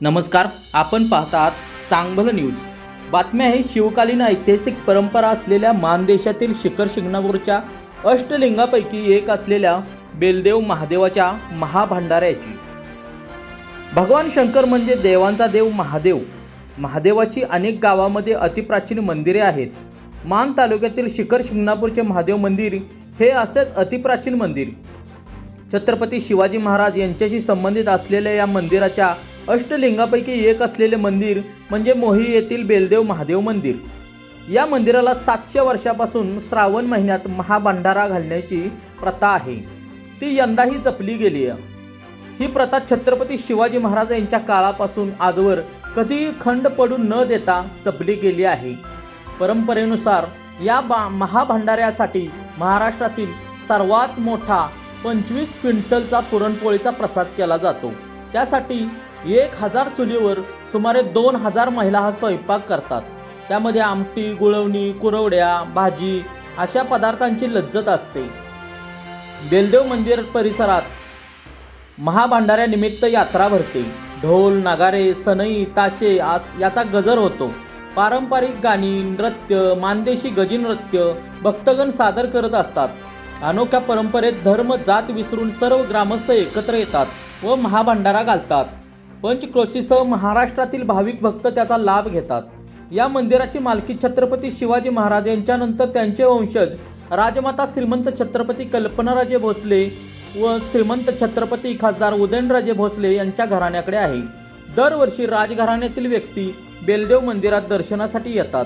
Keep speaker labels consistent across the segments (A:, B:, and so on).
A: नमस्कार आपण पाहतात चांगलं न्यूज. बातम्या हे शिवकालीन ऐतिहासिक परंपरा असलेल्या मानदेशातील शिखर शिंगणापूरच्या अष्टलिंगापैकी एक असलेल्या बेलदेव महादेवाच्या महाभांडाऱ्याची. भगवान शंकर म्हणजे देवांचा देव महादेव. महादेवाची अनेक गावामध्ये अतिप्राचीन मंदिरे आहेत. मान तालुक्यातील शिखर शिंगणापूरचे महादेव मंदिर हे असेच अतिप्राचीन मंदिर. छत्रपती शिवाजी महाराज यांच्याशी संबंधित असलेल्या या मंदिराच्या अष्टलिंगापैकी एक असलेले मंदिर म्हणजे मोही येथील बेलदेव महादेव मंदिर. या मंदिराला सातशे वर्षापासून श्रावण महिन्यात महाभंडारा घालण्याची प्रथा आहे. ती यंदाही जपली गेली आहे. ही प्रथा छत्रपती शिवाजी महाराज यांच्या काळापासून आजवर कधीही खंड पडू न देता जपली गेली आहे. परंपरेनुसार या बा महाभांडाऱ्यासाठी महाराष्ट्रातील सर्वात मोठा पंचवीस क्विंटलचा पुरणपोळीचा प्रसाद केला जातो. त्यासाठी एक हजार चुलीवर सुमारे दोन हजार महिला हा स्वयंपाक करतात. त्यामध्ये आमटी गुळवणी कुरवड्या भाजी अशा पदार्थांची लज्जत असते. बेलदेव मंदिर परिसरात महाभांडाऱ्यानिमित्त यात्रा भरते. ढोल नगारे सनई ताशे आस याचा गजर होतो. पारंपरिक गाणी नृत्य मानदेशी गजी नृत्य भक्तगण सादर करत असतात. अनोख्या परंपरेत धर्म जात विसरून सर्व ग्रामस्थ एकत्र येतात व महाभंडारा घालतात. पंचक्रोशीसह महाराष्ट्रातील भाविक भक्त त्याचा लाभ घेतात. या मंदिराची मालकी छत्रपती शिवाजी महाराज यांच्यानंतर त्यांचे वंशज राजमाता श्रीमंत छत्रपती कल्पनाराजे भोसले व श्रीमंत छत्रपती खासदार उदयनराजे भोसले यांच्या घराण्याकडे आहे. दरवर्षी राजघराण्यातील व्यक्ती बेलदेव मंदिरात दर्शनासाठी येतात.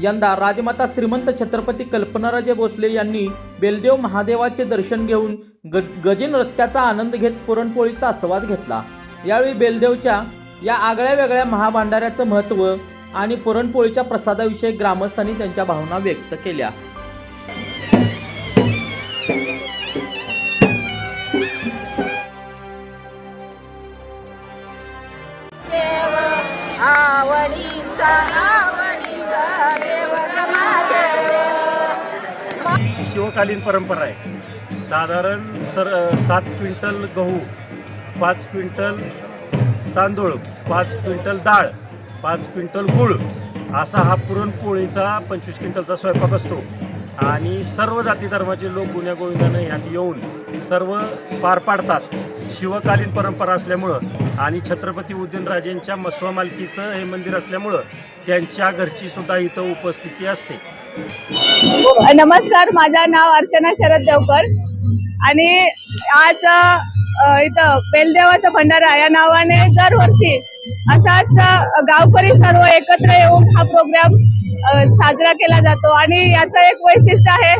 A: यंदा राजमाता श्रीमंत छत्रपती कल्पनाराजे भोसले यांनी बेलदेव महादेवाचे दर्शन घेऊन ग गजी नृत्याचा आनंद घेत पुरणपोळीचा आस्वाद घेतला. यावेळी बेलदेवच्या या आगळ्या वेगळ्या महाभांडाऱ्याचं महत्त्व आणि पुरणपोळीच्या प्रसादाविषयी ग्रामस्थांनी त्यांच्या भावना व्यक्त केल्या.
B: देव आवडीचा आवडीचा देव महादेव
C: ही शिवकालीन परंपरा आहे. साधारण सर सात क्विंटल गहू पाच क्विंटल तांदूळ पाच क्विंटल डाळ पाच क्विंटल गूळ असा हा पुरणपोळीचा पंचवीस क्विंटलचा स्वयंपाक असतो. आणि सर्व जाती धर्माचे लोक गुन्ह्या ह्यात येऊन सर्व पार पाडतात. शिवकालीन परंपरा असल्यामुळं आणि छत्रपती उदयनराजेंच्या मसवा मालकीचं हे मंदिर असल्यामुळं त्यांच्या घरची सुद्धा इथं उपस्थिती असते.
D: नमस्कार माझं नाव अर्चना शरद देवकर. आणि आज इथं बेलदेवाचा भंडारा या नावाने दरवर्षी असाच गावकरी सर्व एकत्र येऊन हा प्रोग्राम साजरा केला जातो. आणि याचं एक वैशिष्ट्य आहे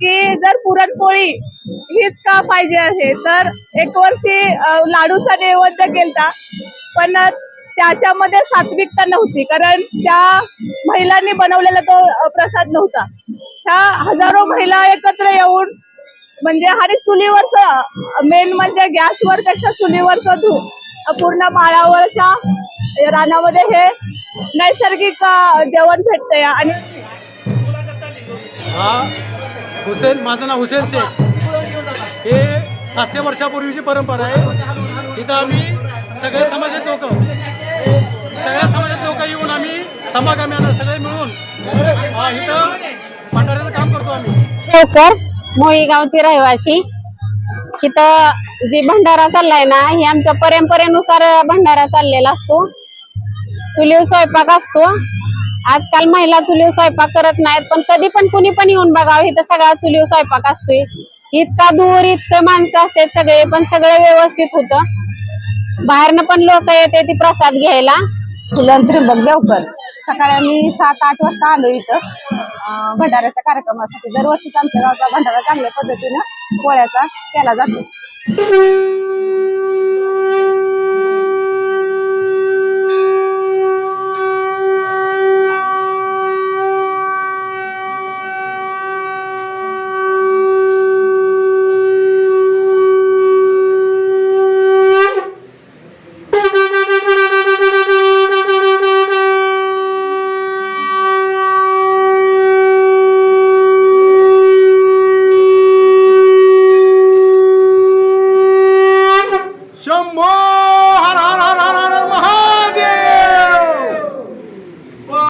D: की जर पुरणपोळी हीच का पाहिजे आहे तर एक वर्षी लाडूचा नैवेद्य केलता पण त्याच्यामध्ये सात्विकता नव्हती. कारण त्या महिलांनी बनवलेला तो प्रसाद नव्हता. ह्या हजारो महिला एकत्र येऊन म्हणजे आणि चुलीवरचं मेन म्हणजे गॅसवर पेक्षा चुलीवरचं धू पूर्ण माळावरच्या रानामध्ये हे नैसर्गिक जेवण भेटतंय. आणि
E: हा? हुसेन माझं नाव हुसेन शेख. हे सातशे वर्षापूर्वीची परंपरा आहे. इथं आम्ही सगळे समाजात लोक सगळ्या समाजात लोक येऊन आम्ही समागम्यानं सगळे मिळून इथं भंडाऱ्याचं काम करतो आम्ही.
F: मोही गावची रहिवासी इथं जी भंडारा चाललाय ना ही आमच्या परंपरेनुसार भंडारा चाललेला असतो. चुलीव स्वयंपाक असतो. आजकाल महिला चुलीव स्वयंपाक करत नाहीत पण कधी पण कुणी पण येऊन बघावं इथं सगळा चुलीव स्वयंपाक असतोय. इतका दूर इतकं माणसं असतात सगळे पण सगळं व्यवस्थित होतं. बाहेरनं पण लोक येते ती प्रसाद घ्यायला.
G: फुलन त्रिंबक देवकर सकाळी आम्ही सात आठ वाजता आलो इथं. भंडाऱ्याच्या कार्यक्रमासाठी. दरवर्षीच आमच्या गावचा भंडारा चांगल्या पद्धतीनं पोळ्याचा केला जातो.